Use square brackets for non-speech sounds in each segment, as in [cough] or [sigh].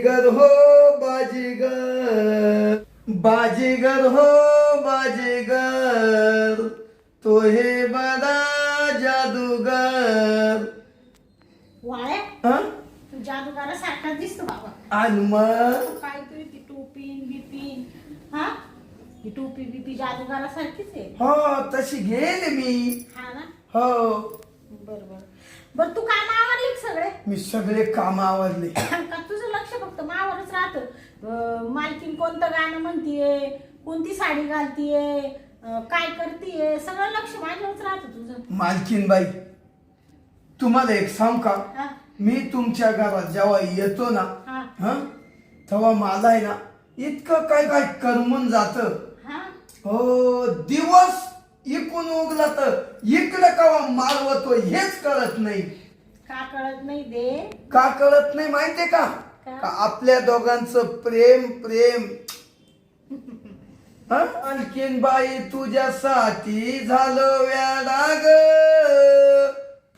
बाजीगर हो बाजीगर बाजीगर हो बाजीगर तो हे बडा जादूगर। वाळे हं? तू जादूगारासारखा दिसतो बाबा. आणि मग काय ती टोपी बिपी हा? ही टोपी बिपी जादूगारासारखीच आहे. हो तशी गेले मी. हा ना? हो. बर. बर तू काम आवरले का सगळे? मी सगळे काम आवडले का तुझं लक्ष फक्त मावरच राहत. मालकीन कोणतं गाणं म्हणतीये? कोणती साडी घालतीये? अं, काय करतीये? सगळं लक्ष माझ्यावरच राहतं तुझं. मालकीनबाई तुम्हाला एक सांग का? हा. मी तुमच्या घरात जेव्हा येतो ना हा. हं? तेव्हा मला आहे ना इतकं काय काय करमून जातं. हा. हो दिवस इकून उगला तर इकडे कवा मारवतो हेच कळत नाही. का कळत नाही दे? का कळत नाही माहितीये का? आपल्या दोघांचं प्रेम प्रेम. हं? आणखीन बाई तुझ्यासाठी झालं व्याडाग.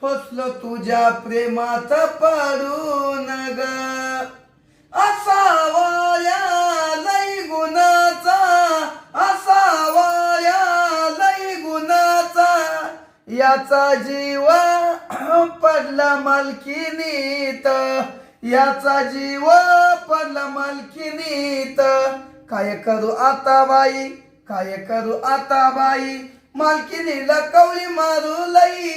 फसलो तुझ्या प्रेमात पडून ग. असावा या लई गुणाचा याचा जीव पडला मालकीनीत. याचा जीव पडला मालकीनीत. काय करू आता बाई? काय करू आता बाई? मालकीनीला कवळी मारू लई.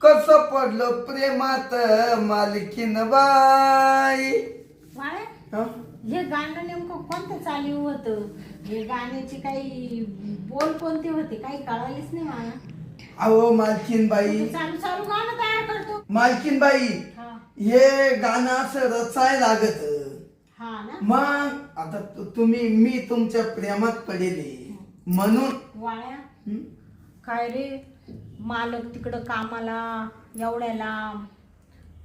कस पडलं प्रेमात मालकीन बाई? हं? गाणं नेमकं कोणतं चालू होतं? हे गाण्याचे काही बोल कोणते होते? काही कळालेच नाही मला. अहो मालकीन बाई चालू चालू गाणं तयार करतो. मालकीन बाई हा. हे गाणं असं रचाय लागत. हा ना? मग आता तु- तुम्ही मी तुमच्या प्रेमात पडेले. म्हणून. वाळ्या हं? काय रे? मालक तिकडं कामाला एवढ्या लांब.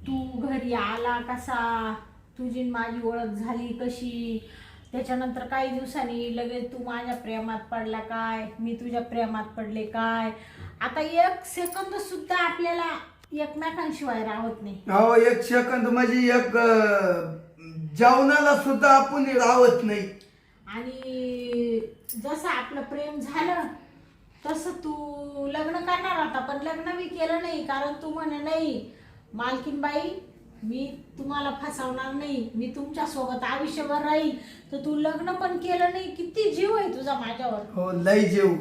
तू घरी आला कसा? तुझी माझी ओळख झाली कशी? त्याच्यानंतर काही दिवसांनी लगेच तू माझ्या प्रेमात पडला काय? मी तुझ्या प्रेमात पडले काय? आता एक सेकंद सुद्धा आपल्याला एकमेकांशिवाय राहत नाही. अहो एक सेकंद म्हणजे एक अं, जेवणाला सुद्धा आपण राहत नाही. आणि जसं आपलं प्रेम झालं तसं तू लग्न करणार होता पण लग्न मी केलं नाही कारण तू म्हणे नाही मालकीनबाई मी तुम्हाला फसवणार नाही मी तुमच्यासोबत आयुष्यभर राहील. तर तू लग्न पण केलं नाही किती जीव आहे तुझा माझ्यावर. हो लय जेव.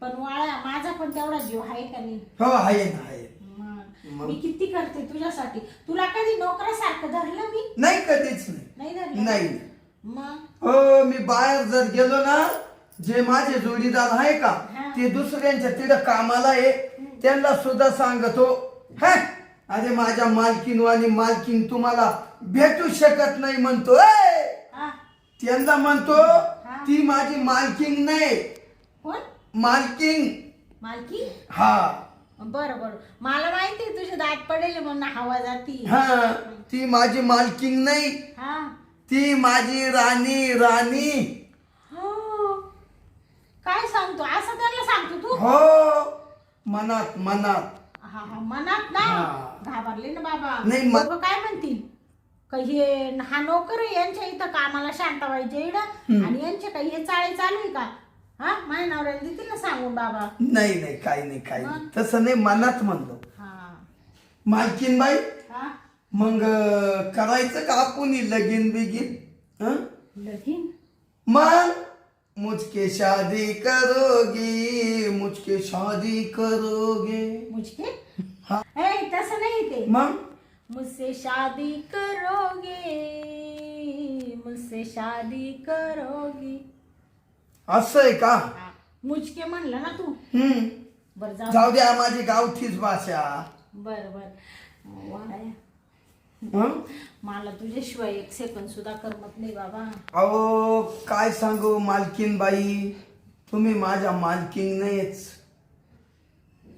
पण वाळा माझा पण तेवढा जीव आहे का नाही? हो आहे ना आहे. मग मग? मी किती करते तुझ्यासाठी? तुला कधी नोकरासारखं धरलं मी? नाही कधीच नाही. नाही धरलं? नाही. मग? हो मी बाहेर जर गेलो ना जे माझे जोडीदार आहे का हा. ते दुसऱ्यांच्या तिथं कामाला आहे. त्यांना सुद्धा सांगतो हे अरे माझ्या मालकीन आणि मालकीन तुम्हाला भेटू शकत नाही म्हणतो "ए!" त्यांना म्हणतो ती माझी मालकीन नाही. कोण? मालकीन. मालकी हा. बरं बरं. मला माहिती तुझे दात पडेल म्हणून हवा जाती. हा. ती माझी मालकीन नाही. हा. ती माझी राणी राणी. हो. काय सांगतो? असं त्याला सांगतो तू? हो. मनात मनात. हा हा मनात ना. हा. घाबरले ना बाबा. नाही, म- लोकं काय म्हणतील? का हे हा नोकर आहे, यांच्या इथं कामाला शांत व्हायचे इकडं आणि यांचे काही हे चाळे चालू आहे का? हा माझ्या नवऱ्याला देतील ना सांगून बाबा. नाही नाही काही नाही काही नाही. तसं नाही मनात म्हणलो हा. मालकीन बाई हा? मग अं, करायचं का आपण लगीन बिगीन? हं? लगीन? मग मुझके शादी करोगी. मुझके शादी करोगे? मुझके हा. तसं नाही ते मग मुझसे शादी करोगे मुझसे शादी करोगी। असं आहे का. मुझके म्हणलं ना तू? हम्म. बर जाऊ जाऊ द्या माझी गावठीच भाषा. बर बर. वाया. हं? मला तुझ्याशिवाय एक सेकंद सुद्धा करमत नाही बाबा. अहो काय सांगू मालकीन बाई तुम्ही माझ्या मालकीन नाहीच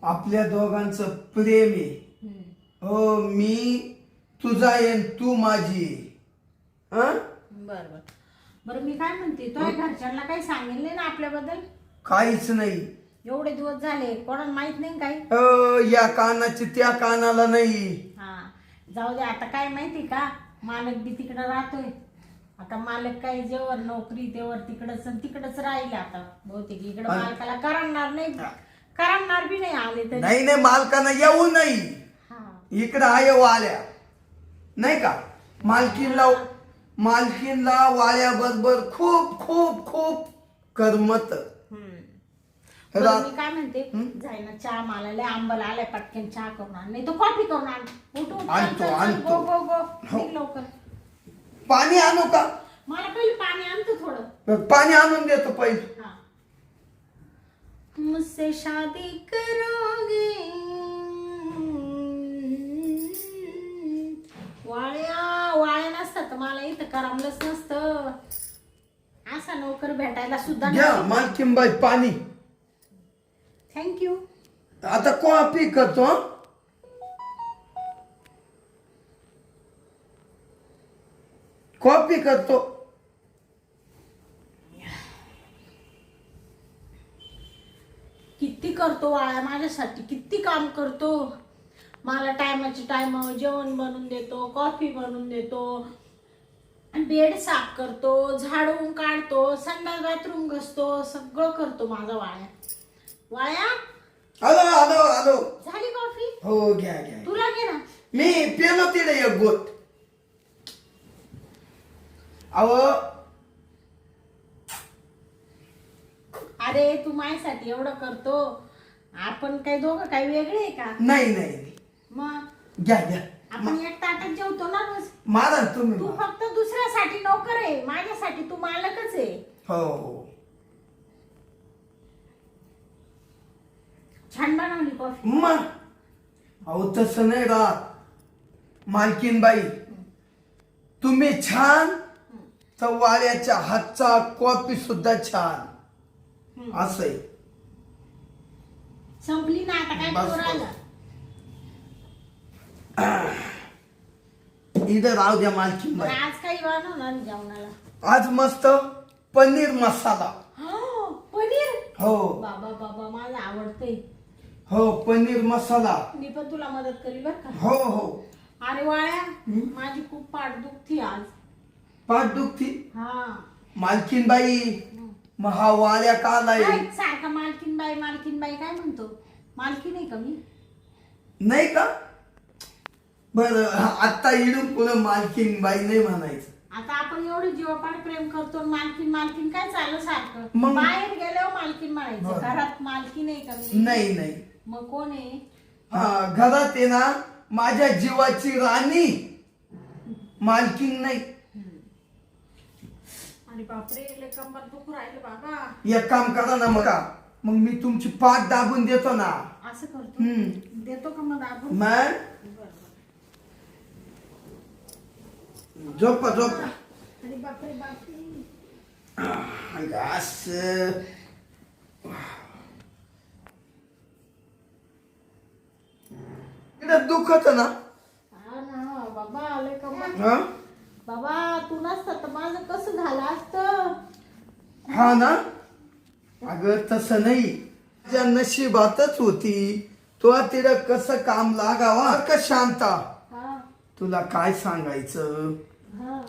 आपल्या दोघांचं प्रेम आहे. हो मी तुझा आहे न तू माझी. हं? बर बर. बरं मी काय म्हणते तुझ्या घरच्यांना काही नाही ना आपल्याबद्दल? काहीच नाही. एवढे दिवस झाले कोणाला माहीत नाही काही? अ, या कानाची त्या कानाला नाही. हा. जाऊ दे आता काय माहिती का? मालक बी तिकडं राहतोय. आता मालक काय जेवर नोकरी तेवर तिकडच तिकडच राहील आता. बहुतेक इकडं मालकाला करणार नाही. करणार बी नाही आले तरी. नाही नाही मालकानं येऊ नाही. इकडं आहे वाल्या. नाही का? मालकीनला मालकीनला वाल्याबरोबर खूप खूप खूप करमत. बरं, मी काय म्हणते? जाय ना चहा मला लय आंबल आलाय पटकन चहा करून आण. नाही तो कॉफी करून आण. उठ आणतो. गो गो गो. हो. निघ लवकर. पाणी आणू का? मला पहिले पाणी आणतो थोडं. पाणी आणून देतो पहिले. हाँ। मुझसे शादी करोगे? वाळ्या वाळ्या नसतात. मला इथं करमलंच नसतं. असा नोकर भेटायला सुद्धा घ्या मालकीनबाई पाणी. थँक्यू आता कॉफी करतो हं? कॉफी करतो किती करतो वाळ्या माझ्यासाठी? किती काम करतो? मला टायमाच्या टायमावर जेवण बनवून देतो कॉफी बनवून देतो बेड साफ करतो झाडून काढतो संडास बाथरूम घसतो सगळं करतो माझा वाळ्या. वाळ्या? आलो आलो आलो झाली कॉफी हो घ्या घ्या. तुला घे ना. मी पेलो तिथे एक गोट. अहो. अरे तू माझ्यासाठी एवढं करतो. आपण काही दोघं काही वेगळे आहे का? नाही नाही. मग? घ्या घ्या. आपण एक ताटात जेवतो ना रोज. मारा तुम्ही तू मारा. फक्त दुसऱ्यासाठी नोकर आहे माझ्यासाठी तू मालकच आहे. हो. छान बनवली कॉफी मग अहो तसं नाही राहत. मालकीनबाई तुम्ही छान तर वाड्याच्या हातचा कॉफी सुद्धा छान. असं आहे. संपली ना आता काय बस, करू बस. राहिलं? इथं राहू द्या मालकीनबाई आज काही बनवणार जेवणाला? आज मस्त पनीर मसाला. हो पनीर? हो. बाबा बाबा माझं आवडतंय. हो पनीर मसाला. मी पण तुला मदत करी बर का? हो हो. अरे वाळ्या माझी खूप पाठ दुखती आज. पाठ दुखती? हा. मालकीनबाई मग हा वाड्या का काय सारखा मालकीन बाई मालकीन बाई काय म्हणतो? मालकीन आहे का मी? नाही का? बर आता इडून पुढे मालकीन बाई नाही म्हणायचं. आता आपण एवढं जीवापाड प्रेम करतो आणि मालकीन मालकीन काय चालू सारखं? मग- बाहेर गेल्यावर मालकीन म्हणायचं. बरं. घरात मालकीन आहे का मी? नाही नाही. मग कोण आहे? हा, घरात आहे ना माझ्या जीवाची राणी. मालकीन नाही. अरे बापरे लय कंबर दुखू राहिलं बाबा. एक काम करा ना मग. मग मी तुमची पाठ दाबून देतो ना. असं करतो? हम्म. देतो का मग दाबून? मग? बरं, बरं. झोपा झोपा. अरे बापरे बापरे. असं. इकडं दुखत ना. हा ना बाबा लय कंबर हा? बाबा तू नसता तर माझं कसं झालं असतं? हा ना? अगं तसं नाही. त्या नशिबातच होती तो तिला कसं काम लागावा? का शांता. हा. तुला काय सांगायचं? हा.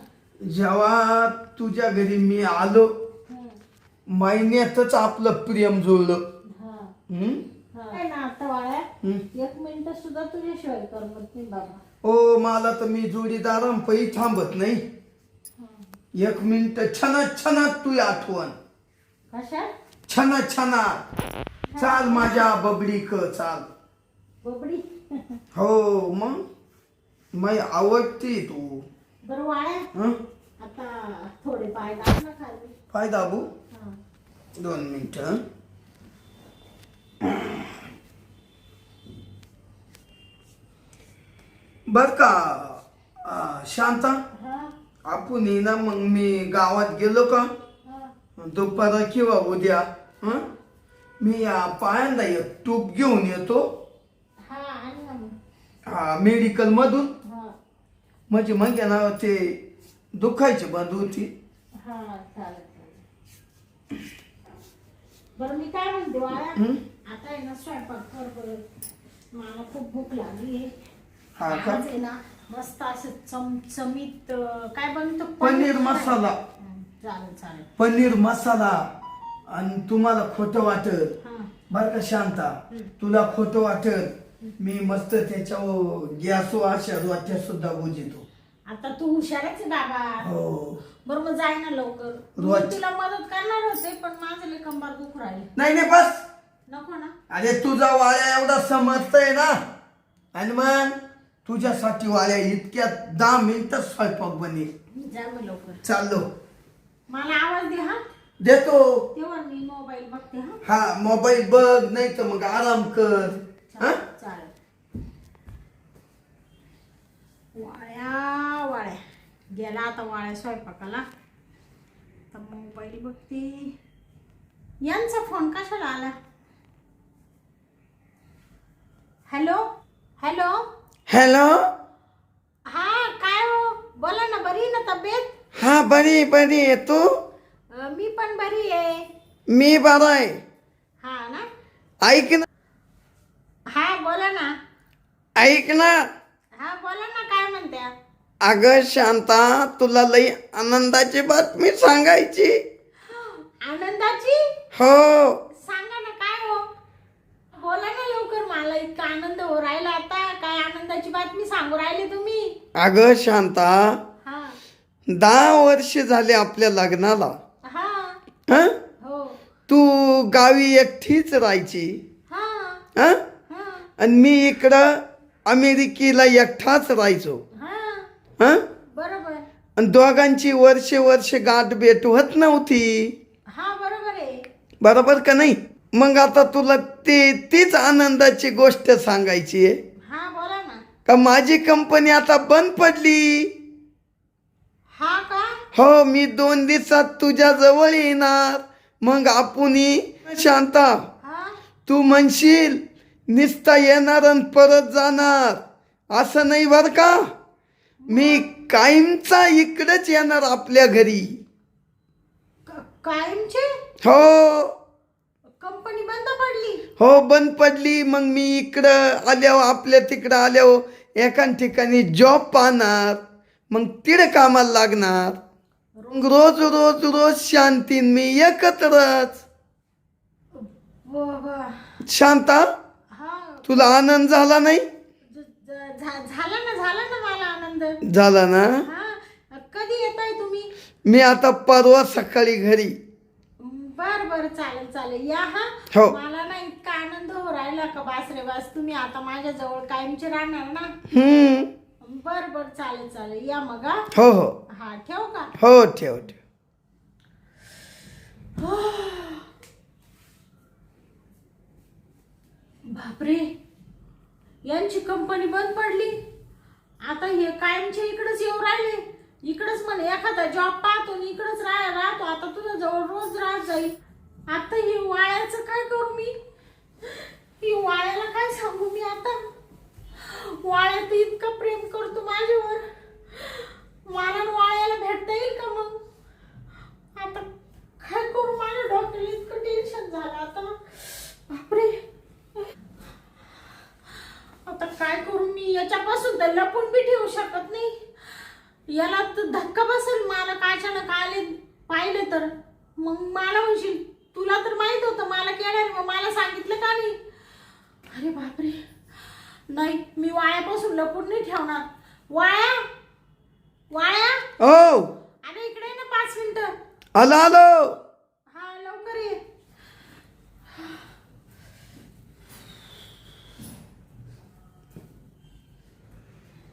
जेव्हा तुझ्या घरी मी आलो महिन्यातच आपलं प्रेम जुळलं. हा? हा. एक मिनिट सुद्धा तुझ्याशिवाय करमत नाही बाबा. ओ मला तर मी जोडीदारांपैकी थांबत नाही. एक मिनिट छनात छनात तू आठवण. कशा? छनात छनात चाल माझ्या बबडी क चाल. बोबडी? हो मग? मै आवडते तू. हं? थोडे पाय दाब. दोन मिनिट. बर का शांता? आपण ये ना मग मी गावात गेलो का? दुपारा किंवा उद्या हं? मी या पायांदा एक टूप घेऊन येतो. मेडिकल मधून. म्हणजे मग आहे ना ते दुखायची बंद होती. हा बरं मी काय म्हणते बाळा हं? आता आहे ना स्वयंपाक कर बरं. मला खूप भूक लागली आहे. हा का आज आहे ना मस्त असं चमचमीत अं, काय बनतं पनीर मसाला. चालेल चालेल. पनीर मसाला आणि तुम्हाला खोटं वाटत हा. बरं का शांता? तुला खोटं वाटत मी मस्त त्याच्यावर गॅस अशा रोजच्या सुद्धा बुजितो. आता तू हुशारच आहे बाबा. हो. बरं मग जाय ना लवकर. रोज. तुला मदत करणार होते पण माझं लय कंबार दुख राहिले. नाही नाही बस. नको ना. अरे तुझा वाळ्या एवढा समजतय ना. आणि मग? तुझ्यासाठी वाळ्या इतक्या दहा मिनिटात स्वयंपाक बने जा मग लवकर. चाललो. मला आवाज दे हा. देतो. तेव्हा मी मोबाईल बघते हा. हा मोबाईल बघ नाही तर मग आराम कर. हा? चालेल वाळ्या वाळ्या गेला आता वाळ्या स्वयंपाकाला. तर मोबाईल बघते. यांचा फोन कशाला आला? हॅलो? हॅलो? हॅलो? हा काय हो? बोला ना बरी ना तब्येत? हा बरी बरी आहे. तू? अं, मी पण बरी आहे. मी बरा आहे. हा ना? ऐक ना. हा बोला ना. ऐक ना. हा बोला ना काय म्हणत्या अगं शांता तुला लई आनंदाची बातमी सांगायची. आनंदाची? हो. सांगा ना काय हो? बोला ना लवकर मला इतका आनंद हो राहिला आता. आनंदाची बातमी सांगू राहिले तुम्ही? अगं शांता. हा. दहा वर्ष झाले आपल्या लग्नाला. हा. हं? हो. तू गावी एकटीच राहायची. हा. हं? हा. आणि मी इकडं अमेरिकेला एकटाच राहायचो. हा. हं? बरोबर. आणि दोघांची वर्षे वर्ष गाठ भेट होत नव्हती. हा बरोबर आहे. बरोबर का नाही? मग आता तुला ते तीच आनंदाची गोष्ट सांगायची आहे. का माझी कंपनी आता बंद पडली? हा का? हो मी दोन दिवसात तुझ्या जवळ येणार. मग आपण शांता. हा? तू म्हणशील निसता येणार आणि परत जाणार. असं नाही बर का? मी कायमचा इकडंच येणार आपल्या घरी. कायमचे? हो. कंपनी बंद पडली. हो बंद पडली. मग मी इकडं आल्यावर आपल्या तिकडं आल्यावर एका ठिकाणी जॉब पाहणार मग तिकडे कामाला लागणार. मग रोज रोज रोज शांतीन मी एकत्रच. व- व- शांता हा. तुला आनंद झाला नाही? ज- ज- झा- झाला ना झाला ना मला आनंद. झाला ना? हा. कधी येताय तुम्ही? मी आता परवा सकाळी घरी. बर बर चालेल चालेल. या हा. हो. मला ना इतका आनंद हो राहिला का बास रे बास तुम्ही आता माझ्या जवळ कायमचे राहणार ना? हम्म. बर बर चालेल चालेल. या मग हा. हो हो. हा ठेव का? हो ठेव ठेव. बापरे. यांची कंपनी बंद पडली. आता हे कायमचे इकडेच येऊ राहिले. इकडेच म्हणे एखादा जॉब पाहतो आणि इकडेच राह राहतो. आता तुझ्या जवळ रोज राहत जाईल. आता हे वाळ्याचं काय करू मी? ही वाळ्याला काय सांगू मी आता? वाळ्यात इतकं प्रेम करतो माझ्यावर. मला वाळ्याला भेटता येईल का मग? आता काय करू? माझ्या डॉक्टर इतकं टेन्शन झालं आता. बापरे. आता काय करू मी? याच्यापासून तर लपून बी ठेवू शकत नाही. याला तर धक्का बसेल. मला कायच्यानं आले पाहिले तर. मग मला म्हणशील तुला तर माहीत होतं मला केणार मग मला सांगितलं का नाही? अरे बापरे. नाही मी वाळ्यापासून लपून नाही ठेवणार. वाळ्या वाळ्या हो अरे इकडे ये ना पाच मिनिटं. आलो आलो. हा लवकर ये.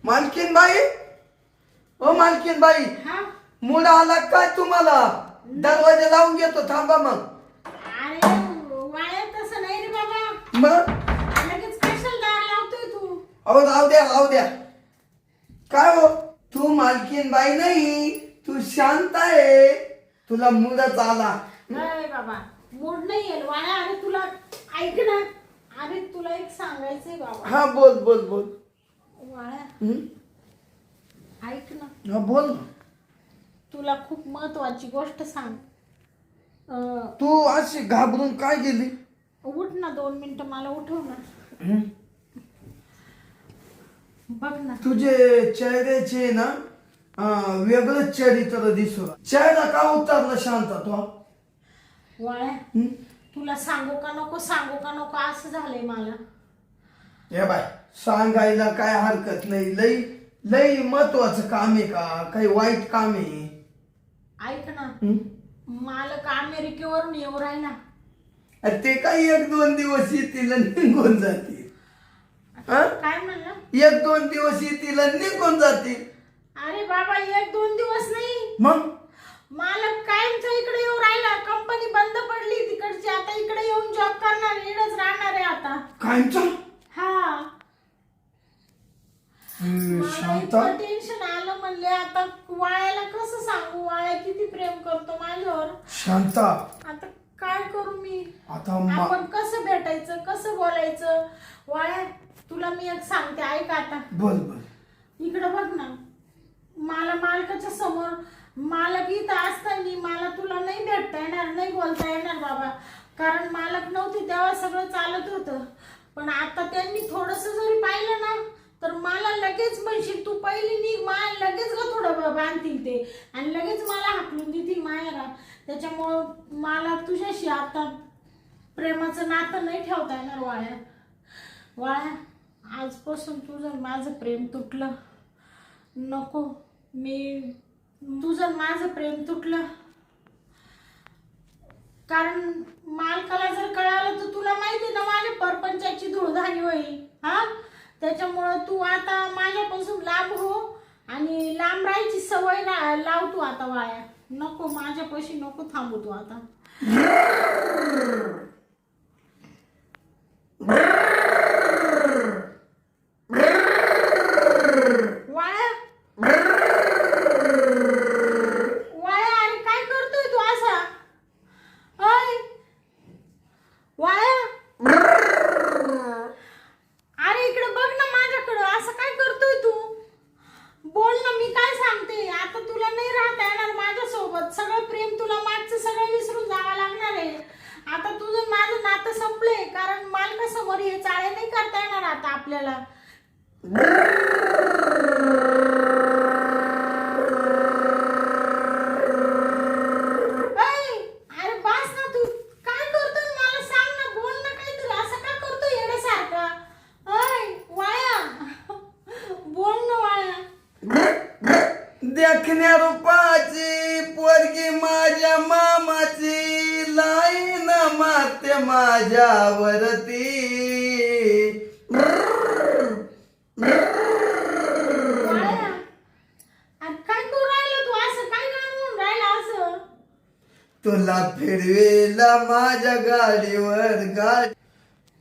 मालकीन बाई ओ मालकीन बाई हा? मूड आला काय तुम्हाला? दरवाजा लावून घेतो थांबा मग. अरे वाळ्या तसं नाही रे बाबा. मग? लगेच कशाला दार लावतोय तू. अहो राहू द्या राहू द्या. काय हो? तू मालकीन बाई नाही तू शांत आहे. तुला मुदत आला. नाही बाबा मूड नाही येईल वाया अरे तुला ऐक ना. अरे तुला एक सांगायचंय बाबा. हा बोल बोल बोल. हं? ऐक ना. हा बोल ना. तुला खूप महत्वाची गोष्ट सांग. अं, तू अशी घाबरून काय गेली? उठ ना दोन मिनिटं मला उठव ना. हं? बघ ना. तुझे चेहऱ्याचे ना अं, वेगळंच चरित्र दिसू राहिलं. चेहरा का उतरला शांत? तो? वाळ्या हं? तुला सांगू का नको सांगू का नको असं झालंय मला. हे बाय सांगायला काय हरकत नाही. लई लई महत्वाचं काम आहे का? काही वाईट काम आहे? ऐक ना. हं? मालक अमेरिकेवरून येऊ राहिला. अरे ते काही एक दोन दिवस येतील आणि निघून जातील? हा? काय म्हणलं? एक दोन दिवस येतील आणि निघून जातील. अरे बाबा एक दोन दिवस नाही. मग? मालक कायमचा इकडे येऊ राहिला. कंपनी बंद पडली तिकडची. आता इकडे येऊन जॉब करणार इकडेच राहणार आहे आता. कायमचा? हा. मला शांता. इतकं टेन्शन आलं म्हणले आता वाळ्याला कसं सांगू? वाळ्या किती प्रेम करतो माझ्यावर? शांता. आता काय करू मी? आता मा- आपण कसं भेटायचं कसं बोलायचं? वाळ्या तुला मी एक सांगते ऐक आता. बोल बोल. इकडं बघ ना. मला मालकाच्या समोर मालक इथं असताना मला तुला नाही भेटता येणार नाही बोलता येणार बाबा. कारण मालक नव्हते तेव्हा सगळं चालत होतं. पण आता त्यांनी थोडस जरी पाहिलं ना तर मला लगेच म्हणशील तू पहिली निघ मा लगेच ग थोडं बांधतील ते. आणि लगेच मला हाकलून देतील मायरा त्याच्यामुळं मला तुझ्याशी आता प्रेमाचं नातं नाही ठेवता येणार वाळ्या वाळ्या आजपासून तुझं माझं प्रेम तुटलं. नको मी तुझं माझं प्रेम तुटलं. कारण मालकाला जर कळालं तर तुला माहिती आहे ना माझ्या परपंचाची धुळधाणी होईल हा? त्याच्यामुळं तू आता माझ्यापासून लांब हो आणि लांब राहायची सवय ला लाव तू आता वाया. नको माझ्यापाशी नको थांबू तू आता वाया वाया अरे काय करतोय तू असा अय वाया अरे इकडे बघ ना माझ्याकडं असं काय करतोय तू बोल ना मी काय सांगते आता तुला नाही राहता येणार माझ्यासोबत सगळं प्रेम तुला मागचं सगळं विसरून जावं लागणार आहे आता तुझं माझं नातं संपलंय कारण मालकासमोर हे चाळे नाही करता येणार आता आपल्याला ऐ, अरे बास ना तू काय करतोय मला सांग ना बोल ना काहीतरी असं का करतोय येण्यासारखा ऐ वाया बोल ना वाया देखण्या रूपाची पोरगी माझ्या मामाची लाईन माते माझ्यावरती वाया अरे काय करू राहिला तू असं काय काय म्हणून राहिला असं तुला फिरवेल माझ्या गाडीवर गाडी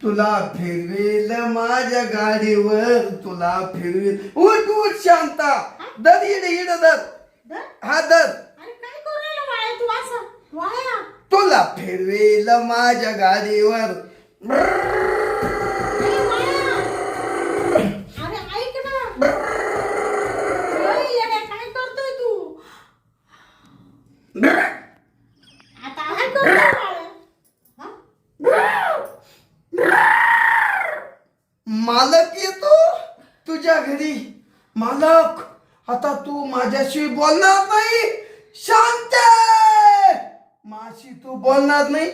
तुला फिरवेल माझ्या गाडीवर तुला फिरवेल उठ उठ शांता. दर इड इड दर. हा दर अरे काय करू राहिला वाया तू असं? वाया तुला फिरवेल माझ्या गाडीवर. अरे वाया अरे ऐक ना. अरे येड्या, काय करतोय तू काय करतोय वाया हा? मालक येतो तुझ्या घरी. मालक आता तू माझ्याशी बोलणार नाही. शांत! माशी तू बोलणार नाही.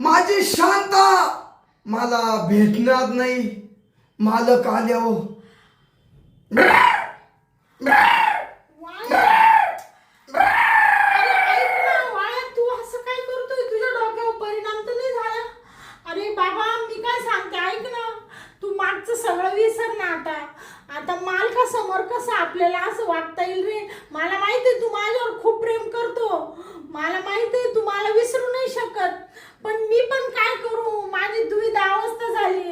माझी शांता! मला भेटणार नाही. मालक आल्यावर. सगळं विसर ना आता. आता माल का समोर कसं आपल्याला असं वाटता येईल रे? मला माहीत आहे तू माझ्यावर खूप प्रेम करतो. मला माहीत आहे तू मला विसरू नाही शकत. पण मी पण काय करू? माझी दुविधा अवस्था झाली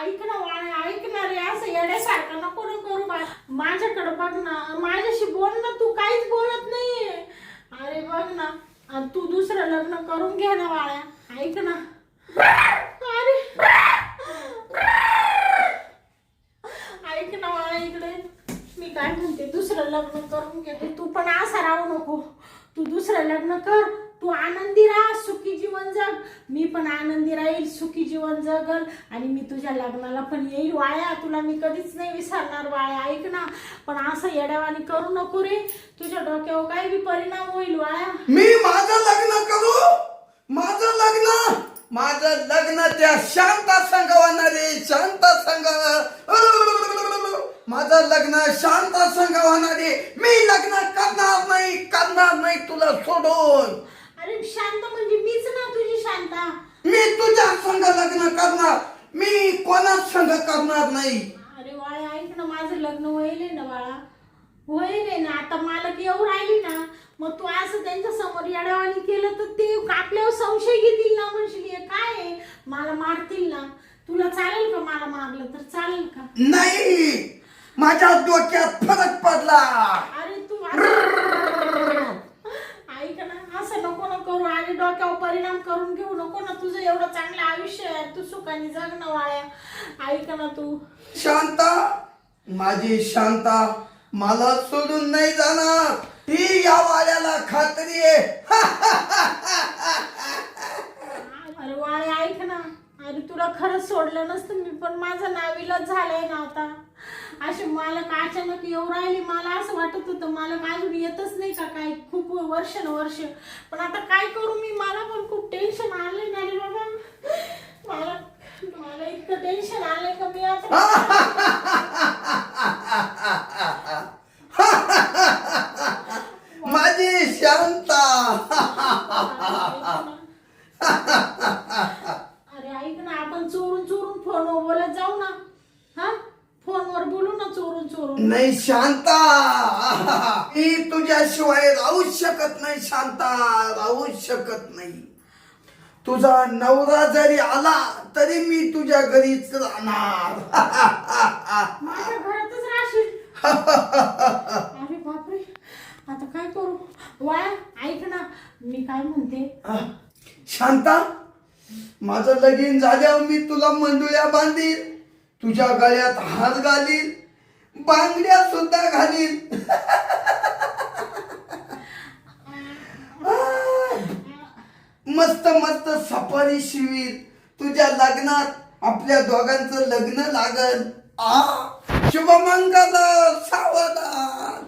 ऐक ना ऐक ना रे. असं येण्यासारखं नको करू माझ्याकडे बघ ना. माझ्या दुसरं लग्न करून घ्या ना बाळ्या. ऐक ना. तुझ्या लग्नाला पण येईल वाळ्या तुला मी कधीच नाही विसरणार वाळ्या ऐक ना. पण असं येड्यावानी करू नको रे. तुझ्या डोक्यावर काही बी परिणाम होईल वाळ्या मी माझं लग्न करू? माझं लग्न? माझं लग्न त्या शांता संघ होणार आहे शांता संघ. माझं लग्न शांता संघ होणार आहे मी लग्न करणार नाही करणार नाही तुला सोडून. अरे शांत म्हणजे मीच ना तुझी शांता? मी तुझ्या संघ लग्न करणार. मी कोणाच संघ करणार नाही. अरे वाळा ऐक ना माझं लग्न होईल ना बाळा. होईल ना आता मालक येऊ राहिली ना मग तू असं त्यांच्यासमोर येड्यावानी केलं तर ते आपल्यावर संशय घेतील ना म्हणशील. हे काय आहे? मला मारतील ना. तुला चालेल का मला मारलं तर चालेल का? नाही. माझ्या डोक्यात फरक पडला. अरे तू ऐक ना असं नको ना करू. आणि डोक्यावर परिणाम करून घेऊ नको ना. तुझं एवढं चांगलं आयुष्य आहे. तू सुखाने जग ना वाळ्या ऐक ना तू? शांता माझी शांता मला सोडून नाही जाणार. ही या वाड्याला खात्री आहे. [laughs] अरे वाळे ऐक ना. अरे तुला खरंच सोडलं नसतं मी पण माझं नाविलच झालंय ना आता. असे मालक अचानक येऊ राहिले? मला असं वाटत होतं मालक अजून येतच नाही का काय खूप वर्ष न वर्ष पण आता काय करू मी? मला पण खूप टेन्शन आलंय ना रे बाबा. मला मला इतकं टेन्शन आलंय का मी आता? माझी शांता. अरे ऐक ना आपण चोरून चोरून फोनवर बोलत जाऊ ना. हा? फोनवर बोलू ना चोरून चोरून. नाही शांता! मी तुझ्याशिवाय राहूच शकत नाही शांता! राहूच शकत नाही. तुझा नवरा जरी आला तरी मी तुझ्या घरीच राहणार. माझ्या घरातच राहशील. अरे बापरे! आता काय करू? वाया ऐक ना मी काय म्हणते? शांता! माझं लगीन झाल्यावर मी तुला मंडुळ्या बांधील. तुझ्या गळ्यात हात घालील बांगड्या सुद्धा घालील. मस्त मस्त सफारी शिवीर तुझ्या लग्नात आपल्या दोघांचं लग्न लागल. आ शुभमंगल सावधान.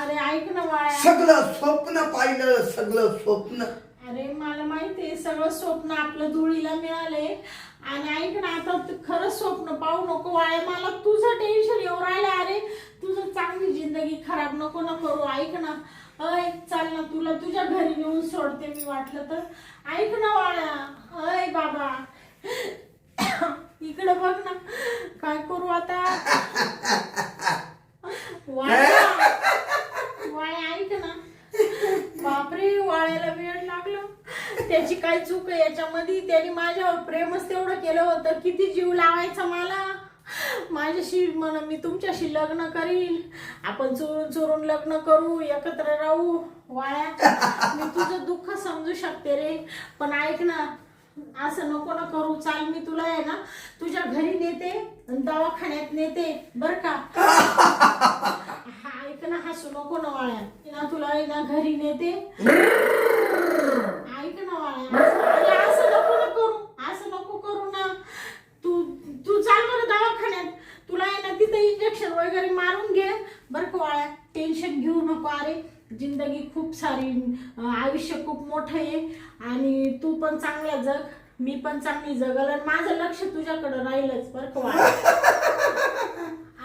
अरे ऐक ना वाया सगळं स्वप्न पाहिलं सगळं स्वप्न. अरे मला सगळं स्वप्न आपलं धुळीला मिळाले आणि ऐक ना आता तू खरंच स्वप्न पाहू नको वाया मला तुझं टेन्शन येऊ राहिलं अरे तुझं चांगली जिंदगी खराब नको ना करू. ऐक ना. अय चाल ना तुला तुझ्या घरी नेऊन सोडते मी वाटलं तर. ऐक ना वाळ्या अय बाबा. इकडे बघ ना. काय करू आता? वाळ्या. वाळ्या ऐक ना. बापरे वाळ्याला वेळ लागलं. त्याची काय चूक आहे याच्यामध्ये. त्याने माझ्यावर प्रेमच तेवढं केलं होतं. किती जीव लावायचा मला? माझ्याशी म्हणा मी तुमच्याशी लग्न करील आपण चोरून चोरून लग्न करू एकत्र राहू. वाया. मी तुझं दुःख समजू शकते रे. पण ऐक ना असं नको ना करू. चाल मी तुला आहे ना तुझ्या घरी नेते दवाखान्यात नेते. बर का? हा ऐक ना हसू नको ना वाळ्या ना तुला आहे ना घरी नेते. ऐक ना वाळ्या अरे असं नको ना करू. असं नको करू ना. तू तू चाल बरं दवाखान्यात. तुला आहे ना तिथं इंजेक्शन वगैरे मारून घे. बरं का वाळ्या टेन्शन घेऊ नको. अरे जिंदगी खूप सारी आयुष्य खूप मोठं आहे. आणि तू पण चांगला जग. मी पण चांगली जगल आणि माझं लक्ष तुझ्याकडं राहीलच. बरं का वाळ्या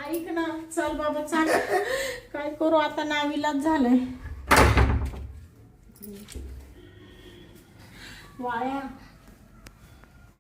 ऐक ना. चल बाबा चाल. काय करू आता? नाविलाच झालंय. वाळ्या